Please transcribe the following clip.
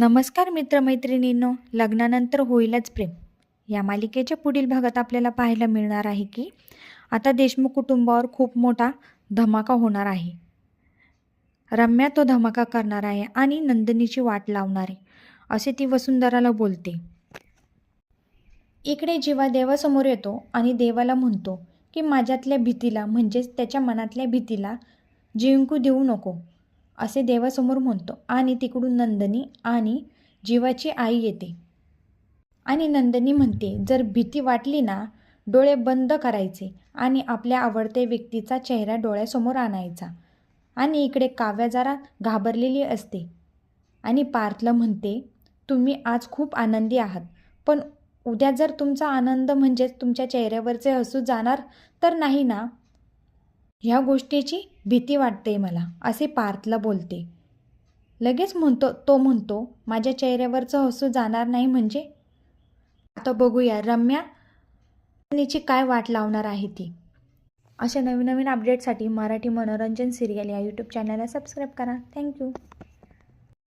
नमस्कार मित्रमैत्रिणींनो लग्नानंतर होईलच प्रेम. या मालिकेच्या पुढील भागात आपल्याला पाहायला मिळणार आहे की आता देशमुख कुटुंबावर खूप मोठा धमाका होणार आहे. रम्या तो धमाका करणार आहे आणि नंदिनीची वाट लावणार आहे असे ती वसुंधराला बोलते. इकडे जेव्हा देवासमोर येतो आणि देवाला म्हणतो की माझ्यातल्या भीतीला म्हणजेच त्याच्या मनातल्या भीतीला जिंकू देऊ नको असे देवासमोर म्हणतो. आणि तिकडून नंदनी आणि जीवाची आई येते. आणि नंदनी म्हणते जर भीती वाटली ना डोळे बंद करायचे आणि आपल्या आवडत्या व्यक्तीचा चेहरा डोळ्यासमोर आणायचा. आणि इकडे काव्या जरा घाबरलेली असते. आणि पार्थला म्हणते तुम्ही आज खूप आनंदी आहात. पण उद्या जर तुमचा आनंद म्हणजेच तुमच्या चेहऱ्यावरचे हसू जाणार तर नाही ना? ह्या गोष्टीची भीती वाटते मला. असे पार्थला बोलते. लगेच म्हणतो तो म्हणतो माझ्या चेहऱ्यावरचं हसू जाणार नाही म्हणजे? आता बघूया रम्या निची काय वाट लावणार आहे ती? अशा नवीन नवीन अपडेटसाठी मराठी मनोरंजन सिरियल या यूट्यूब चॅनलला सबस्क्राईब करा. थँक्यू